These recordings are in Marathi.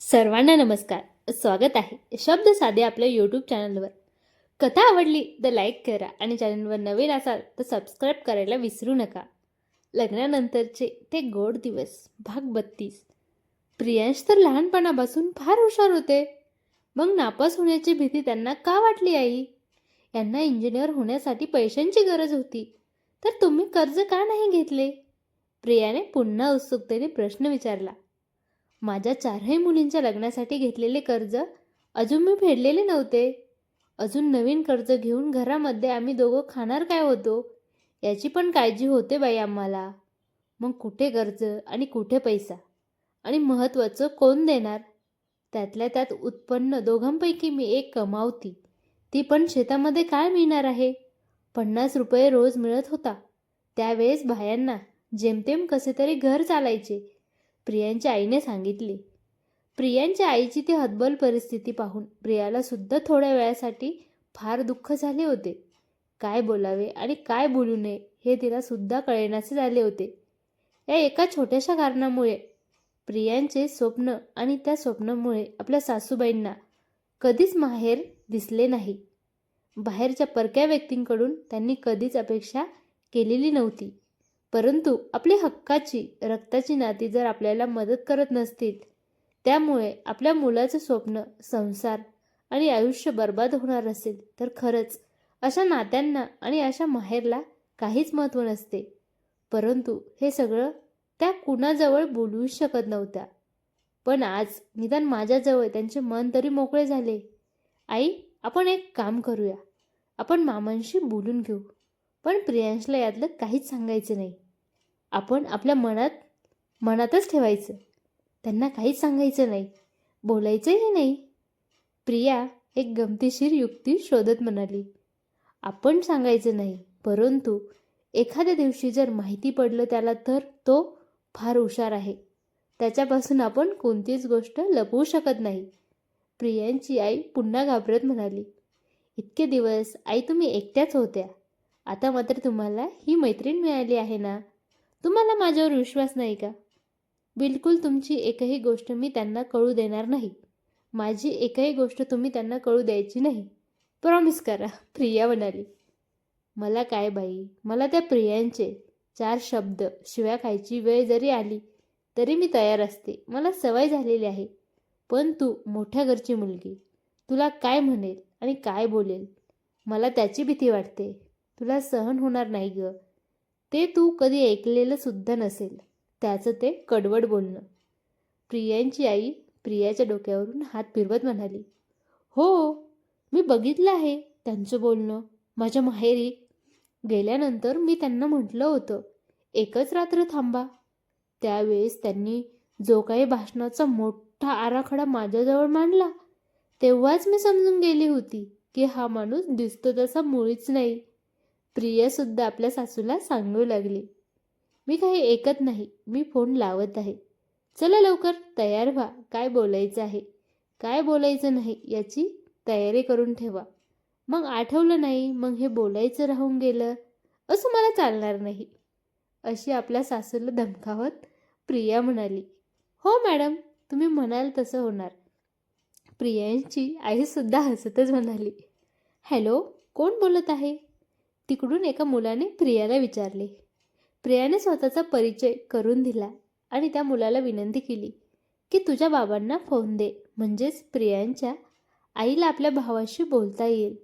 सर्वांना नमस्कार. स्वागत आहे शब्द साधे आपल्या यूट्यूब चॅनलवर कथा आवडली तर लाईक करा आणि चॅनलवर नवीन असाल तर सबस्क्राईब करायला विसरू नका. लग्नानंतरचे ते गोड दिवस भाग बत्तीस प्रियांश तर लहानपणापासून फार हुशार होते. मग नापास होण्याची भीती त्यांना का वाटली आई? यांना इंजिनियर होण्यासाठी पैशांची गरज होती. तर तुम्ही कर्ज का नाही घेतले? प्रियाने पुन्हा उत्सुकतेने प्रश्न विचारला. माझ्या चारही मुलींच्या लग्नासाठी घेतलेले कर्ज अजून मी फेडलेले नव्हते. अजून नवीन कर्ज घेऊन घरामध्ये आम्ही दोघं खाणार काय होतो? याची पण काळजी होते बाई आम्हाला. मग कुठे कर्ज आणि कुठे पैसा? आणि महत्त्वाचं कोण देणार? त्यातल्या त्यात उत्पन्न दोघांपैकी मी एक कमावती. ती पण शेतामध्ये काय मिळणार आहे? पन्नास रुपये रोज मिळत होता. त्यावेळेस भायांना जेमतेम कसे तरी घर चालायचे प्रियांच्या आईने सांगितले. प्रियांच्या आईची ती हतबल परिस्थिती पाहून प्रियाला सुद्धा थोड्या वेळासाठी फार दुःख झाले होते. काय बोलावे आणि काय बोलू नये हे तिला सुद्धा कळेनासे झाले होते. या एका छोट्याशा कारणामुळे प्रियांचे स्वप्न आणि त्या स्वप्नामुळे आपल्या सासूबाईंना कधीच माहेर दिसले नाही. बाहेरच्या परक्या व्यक्तींकडून त्यांनी कधीच अपेक्षा केलेली नव्हती. परंतु आपली हक्काची रक्ताची नाती जर आपल्याला मदत करत नसतील त्यामुळे आपल्या मुलाचं स्वप्न संसार आणि आयुष्य बर्बाद होणार असेल तर खरंच अशा नात्यांना आणि अशा माहेरला काहीच महत्त्व नसते. परंतु हे सगळं त्या कुणाजवळ बोलूच शकत नव्हत्या. पण आज निदान माझ्याजवळ त्यांचे मन तरी मोकळे झाले. आई आपण एक काम करूया. आपण मामांशी बोलून घेऊ. पण प्रियांशला यातलं काहीच सांगायचं नाही. आपण आपल्या मनात मनातच ठेवायचं. त्यांना काहीच सांगायचं नाही. बोलायचंही नाही. प्रिया एक गमतीशीर युक्ती शोधत म्हणाली. आपण सांगायचं नाही परंतु एखाद्या दिवशी जर माहिती पडलं त्याला तर तो फार हुशार आहे. त्याच्यापासून आपण कोणतीच गोष्ट लपवू शकत नाही. प्रियांची आई पुन्हा घाबरत म्हणाली. इतके दिवस आई तुम्ही एकट्याच होत्या. आता मात्र तुम्हाला ही मैत्रीण मिळाली आहे ना? तुम्हाला माझ्यावर विश्वास नाही का? बिलकुल तुमची एकही गोष्ट मी त्यांना कळू देणार नाही. माझी एकही गोष्ट तुम्ही त्यांना कळू द्यायची नाही. प्रॉमिस करा प्रिया म्हणाली. मला काय बाई? मला त्या प्रियांचे चार शब्द शिव्या खायची वेळ जरी आली तरी मी तयार असते. मला सवय झालेली आहे. पण तू मोठ्या घरची मुलगी. तुला काय म्हणेल आणि काय बोलेल? मला त्याची भीती वाटते. तुला सहन होणार नाही ग. ते तू कधी ऐकलेलं सुद्धा नसेल. त्याचं ते कडवड बोलणं. प्रियांची आई प्रियाच्या डोक्यावरून हात फिरवत म्हणाली हो मी बघितलं आहे त्यांचं बोलणं. माझ्या माहेरी गेल्यानंतर मी त्यांना म्हटलं होतं एकच रात्र थांबा. त्यावेळेस त्यांनी जो काही भाषणाचा मोठा आराखडा माझ्याजवळ मांडला तेव्हाच मी समजून गेली होती की हा माणूस दिसतो तसा मुळीच नाही. प्रियासुद्धा आपल्या सासूला सांगू लागली. मी काही ऐकत नाही. मी फोन लावत आहे. चला लवकर तयार व्हा. काय बोलायचं आहे? काय बोलायचं नाही याची तयारी करून ठेवा. मग आठवलं नाही मग हे बोलायचं राहून गेलं. असं मला चालणार नाही. अशी आपल्या सासूला धमकावत प्रिया म्हणाली. हो मॅडम तुम्ही म्हणाल तसं होणार. प्रियांची आईसुद्धा हसतच म्हणाली. हॅलो कोण बोलत आहे? तिकडून एका मुलाने प्रियाला विचारले. प्रियाने स्वतःचा परिचय करून दिला आणि त्या मुलाला विनंती केली की तुझ्या बाबांना फोन दे. म्हणजेच प्रियांच्या आईला आपल्या भावाशी बोलता येईल.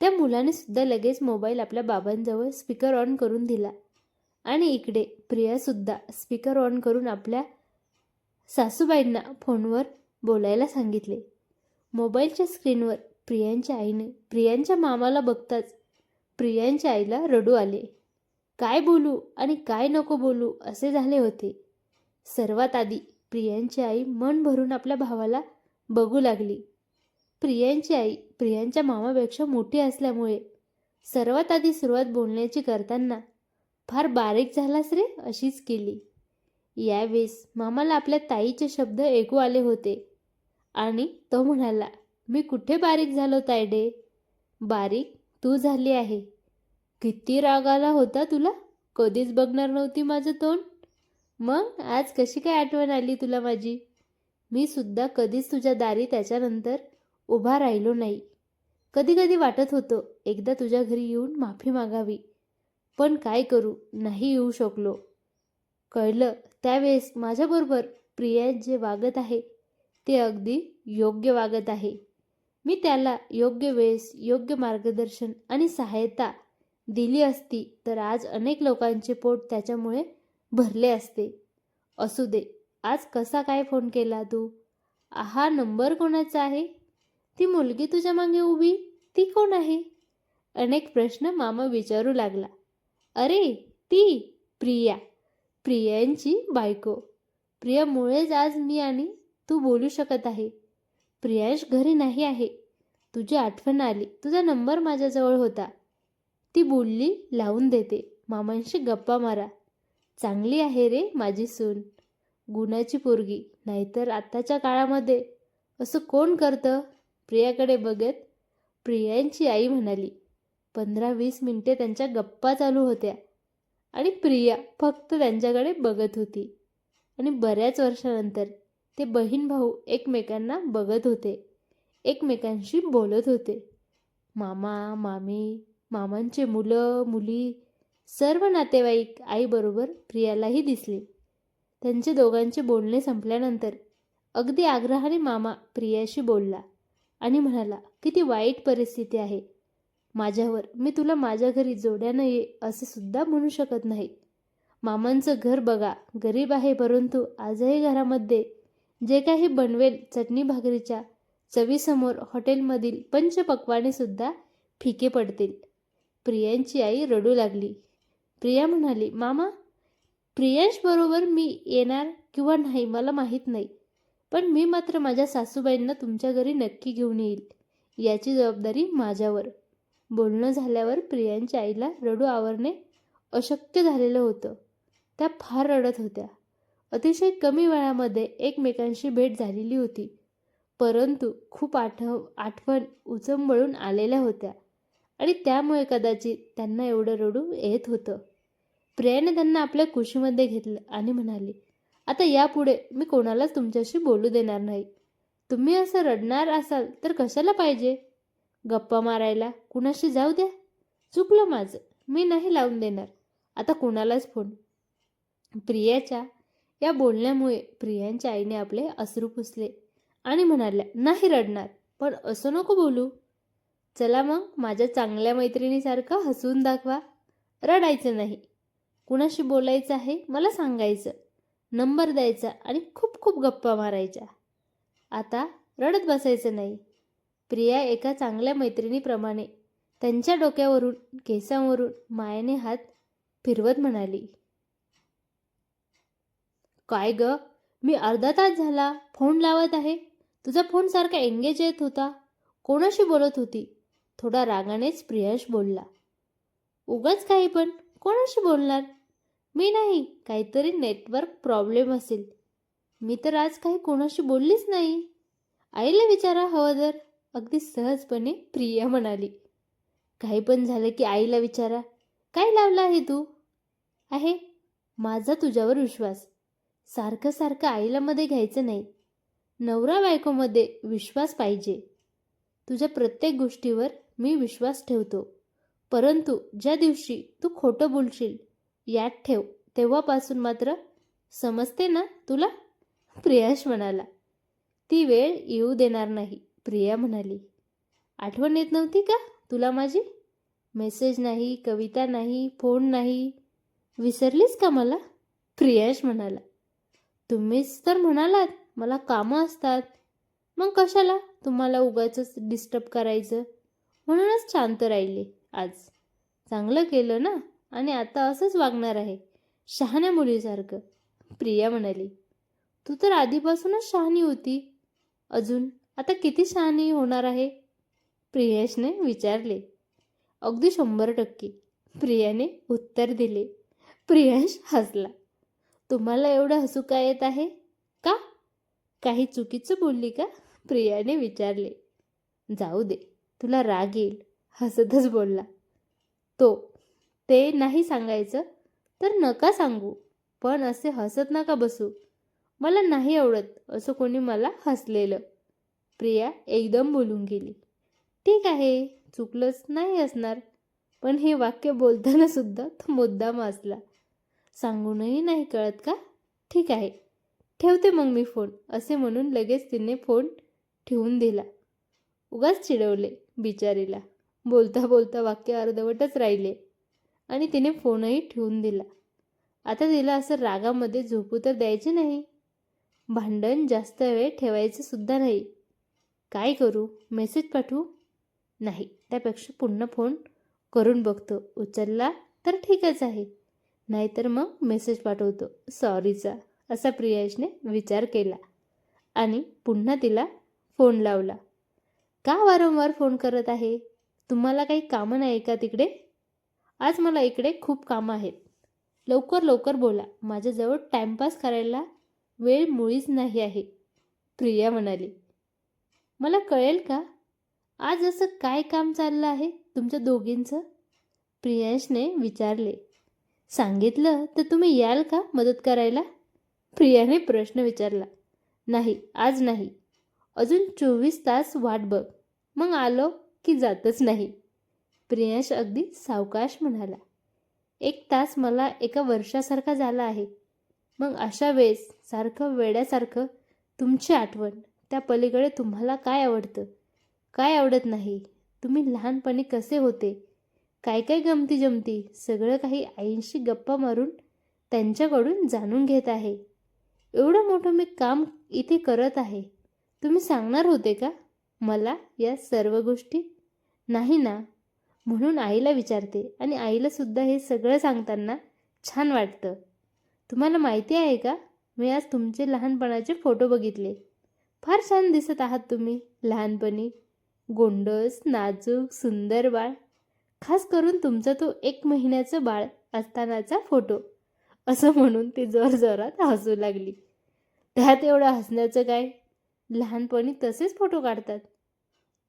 त्या मुलाने सुद्धा लगेच मोबाईल आपल्या बाबांजवळ स्पीकर ऑन करून दिला आणि इकडे प्रियासुद्धा स्पीकर ऑन करून आपल्या सासूबाईंना फोनवर बोलायला सांगितले. मोबाईलच्या स्क्रीनवर प्रियांच्या आईने प्रियांच्या मामाला बघताच प्रियांच्या आईला रडू आले. काय बोलू आणि काय नको बोलू असे झाले होते. सर्वात आधी प्रियांची आई मन भरून आपल्या भावाला बघू लागली. प्रियांची आई प्रियांच्या मामापेक्षा मोठी असल्यामुळे सर्वात आधी सुरुवात बोलण्याची करताना फार बारीक झालास रे अशीच केली. यावेळेस मामाला आपल्या ताईचे शब्द ऐकू आले होते आणि तो म्हणाला मी कुठे बारीक झालो तायडे? बारीक तू झाली आहे. किती राग आला होता तुला? कधीच बघणार नव्हती माझं तोंड. मग आज कशी काय आठवण आली तुला माझी? मी सुद्धा कधीच तुझ्या दारी त्याच्यानंतर उभा राहिलो नाही. कधी कधी वाटत होतं एकदा तुझ्या घरी येऊन माफी मागावी. पण काय करू नाही येऊ शकलो. कळलं त्यावेळेस माझ्याबरोबर प्रिया जे वागत आहे ते अगदी योग्य वागत आहे. मी त्याला योग्य वेळेस योग्य मार्गदर्शन आणि सहायता दिली असती तर आज अनेक लोकांचे पोट त्याच्यामुळे भरले असते. असू दे आज कसा काय फोन केला तू? हा नंबर कोणाचा आहे? ती मुलगी तुझ्या मागे उभी ती कोण आहे? अनेक प्रश्न मामा विचारू लागला. अरे ती प्रिया प्रियांची बायको. प्रियामुळेच आज मी आणि तू बोलू शकत आहे. प्रियांश घरी नाही आहे. तुझी आठवण आली. तुझा नंबर माझ्याजवळ होता. ती बोलली लावून देते. मामांशी गप्पा मारा. चांगली आहे रे माझी सून. गुणाची पोरगी नाहीतर आत्ताच्या काळामध्ये. असं कोण करतं? प्रियाकडे बघत प्रियांची आई म्हणाली. पंधरा वीस मिनिटे त्यांच्या गप्पा चालू होत्या. आणि प्रिया फक्त त्यांच्याकडे बघत होती. आणि बऱ्याच वर्षानंतर ते बहीण भाऊ एकमेकांना बघत होते. एकमेकांशी बोलत होते. मामा मामी मामांचे मुलं मुली सर्व नातेवाईक आईबरोबर प्रियालाही दिसले. त्यांचे दोघांचे बोलणे संपल्यानंतर अगदी आग्रहाने मामा प्रियाशी बोलला आणि म्हणाला किती वाईट परिस्थिती आहे. माझ्यावर मी तुला माझ्या घरी जोड्यानं ये असे सुद्धा म्हणू शकत नाही. मामांचं घर बघा गरीब आहे परंतु आजही घरामध्ये जे काही बनवेल चटणी भाकरीच्या चवीसमोर हॉटेलमधील पंचपक्वाने सुद्धा फिके पडतील. प्रियांची आई रडू लागली. प्रिया म्हणाली मामा प्रियांश बरोबर मी येणार किंवा नाही मला माहीत नाही पण मी मात्र माझ्या सासूबाईंना तुमच्या घरी नक्की घेऊन येईल याची जबाबदारी माझ्यावर. बोलणं झाल्यावर प्रियांच्या आईला रडू आवरणे अशक्य झालेलं होतं. त्या फार रडत होत्या. अतिशय कमी वेळामध्ये एकमेकांशी भेट झालेली होती परंतु खूप आठव आठवण उचंबळून आलेल्या होत्या. आणि त्यामुळे कदाचित त्यांना एवढं रडू येत होतं. प्रियाने त्यांना आपल्या कुशीमध्ये घेतलं आणि म्हणाली आता यापुढे मी कोणालाच तुमच्याशी बोलू देणार नाही. तुम्ही असं रडणार असाल तर कशाला पाहिजे? गप्पा मारायला कुणाशी जाऊ द्या? चुकलं माझं. मी नाही लावून देणार. आता कुणालाच फोन. प्रियाच्या या बोलण्यामुळे प्रियांच्या आईने आपले अश्रू पुसले आणि म्हणाल्या नाही रडणार पण असं नको बोलू. चला मग माझ्या चांगल्या मैत्रिणीसारखं हसवून दाखवा. रडायचं नाही. कुणाशी बोलायचं आहे मला सांगायचं. नंबर द्यायचा आणि खूप खूप गप्पा मारायच्या. आता रडत बसायचं नाही. प्रिया एका चांगल्या मैत्रिणीप्रमाणे त्यांच्या डोक्यावरून केसांवरून मायाने हात फिरवत म्हणाली. काय ग? मी अर्धा तास झाला फोन लावत आहे. तुझा फोन सारखा एंगेज येत होता. कोणाशी बोलत होती? थोडा रागानेच प्रियश बोलला. उगाच काही पण. कोणाशी बोलणार? मी नाही. काहीतरी नेटवर्क प्रॉब्लेम असेल. मी तर आज काही कोणाशी बोललीच नाही. आईला विचारा हवं तर अगदी सहजपणे प्रिया म्हणाली. काही पण झालं की आईला विचारा. काय लावलं आहे तू? आहे. माझा तुझ्यावर विश्वास. सारखं सारखं आईला मध्ये घ्यायचं नाही. नवरा बायकोमध्ये विश्वास पाहिजे. तुझ्या प्रत्येक गोष्टीवर मी विश्वास ठेवतो. परंतु ज्या दिवशी तू खोटं बोलशील यात ठेव. तेव्हापासून मात्र समजते ना तुला? प्रियाश म्हणाला. ती वेळ येऊ देणार नाही प्रिया म्हणाली. आठवण येत नव्हती का तुला माझी? मेसेज नाही कविता नाही फोन नाही. विसरलीस का मला? प्रियाश म्हणाला. तुम्हीच तर म्हणालात मला कामं असतात. मग कशाला तुम्हाला उगाच डिस्टर्ब करायचं? म्हणूनच शांत राहिले. आज चांगलं केलं ना? आणि आता असंच वागणार आहे. शहाण्या मुलीसारखं. प्रिया म्हणाली तू तर आधीपासूनच शहाणी होती. अजून आता किती शहाणी होणार आहे? प्रियेशने विचारले. अगदी शंभर टक्के. प्रियाने उत्तर दिले. प्रियांश हसला. तुम्हाला एवढं हसू का येत आहे? का? काही चुकीचं बोलली का? प्रियाने विचारले. जाऊ दे. तुला राग येईल हसतच बोलला. तो ते नाही सांगायचं तर नका सांगू पण असे हसत नका बसू. मला नाही आवडत असं कोणी मला हसलेलं. प्रिया एकदम बोलून गेली. ठीक आहे चुकलंच नाही असणार पण हे वाक्य बोलताना सुद्धा तो मुद्दाम असला सांगूनही नाही कळत का? ठीक आहे ठेवते मग मी फोन असे म्हणून लगेच तिने फोन ठेवून दिला. उगाच चिडवले. बिचारीला. बोलता बोलता वाक्य अर्धवटच राहिले आणि तिने फोनही ठेवून दिला. आता तिला असं रागामध्ये झोपू तर द्यायचे नाही. भांडण जास्त वेळ ठेवायचं सुद्धा नाही. काय करू? मेसेज पाठवू? नाही त्यापेक्षा पुन्हा फोन करून बघतो. उचलला तर ठीकच आहे. नाहीतर मग मेसेज पाठवतो. सॉरीचा असा प्रियाशने विचार केला आणि पुन्हा तिला फोन लावला. का वारंवार फोन करत आहे? तुम्हाला काही कामं नाही का तिकडे? आज मला इकडे खूप कामं आहेत. लवकर लवकर बोला. माझ्याजवळ टाइमपास करायला वेळ मुळीच नाही आहे. प्रिया म्हणाली. मला कळेल का? आज असं काय काम चाललं आहे तुमच्या दोघींचं? प्रियांशने विचारले. सांगितलं तर तुम्ही याल का मदत करायला? प्रियाने प्रश्न विचारला. नाही आज नाही. अजून चोवीस तास वाट बघ. मग आलो की जातच नाही. प्रियांश अगदी सावकाश म्हणाला. एक तास मला एका वर्षासारखा झाला आहे. मग अशा वेळेस सारखं वेड्यासारखं तुमची आठवण त्या पलीकडे तुम्हाला काय आवडतं? काय आवडत नाही? तुम्ही लहानपणी कसे होते? काय काय गमती जमती? सगळं काही आईंशी गप्पा मारून त्यांच्याकडून जाणून घेत आहे. एवढं मोठं मी काम इथे करत आहे. तुम्ही सांगणार होते का? मला या सर्व गोष्टी? नाही ना. म्हणून आईला विचारते आणि आईला सुद्धा हे सगळं सांगताना छान वाटतं. तुम्हाला माहिती आहे का? मी आज तुमचे लहानपणाचे फोटो बघितले. फार छान दिसत आहात तुम्ही लहानपणी. गोंडस नाजूक सुंदर बाळ. खास करून तुमचा तो एक महिन्याचं बाळ असतानाचा फोटो. असं म्हणून ती जोरजोरात हसू लागली. त्यात एवढं हसण्याचं काय? लहानपणी तसेच फोटो काढतात.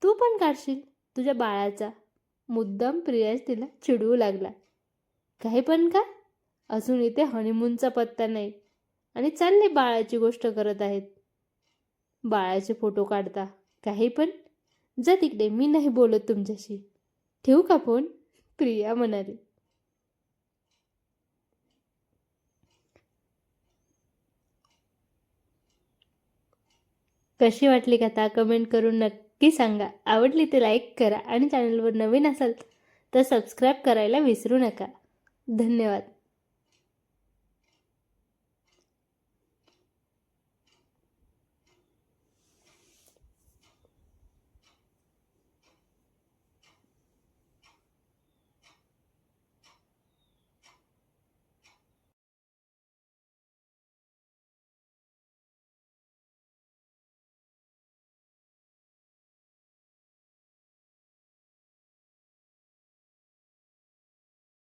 तू पण काढशील. तुझ्या बाळाचा. मुद्दाम प्रियाज तिला चिडवू लागला. काही पण का? अजून इथे हनीमूनचा पत्ता नाही. आणि चालले बाळाची गोष्ट करत आहेत. बाळाचे फोटो काढता. काही पण? जा तिकडे. मी नाही बोलत तुमच्याशी. ठेवू का फोन प्रिया म्हणाली. कशी वाटली कथा कमेंट करून नक्की सांगा. आवडली तर लाईक करा आणि चॅनलवर नवीन असाल तर सबस्क्राईब करायला विसरू नका. धन्यवाद.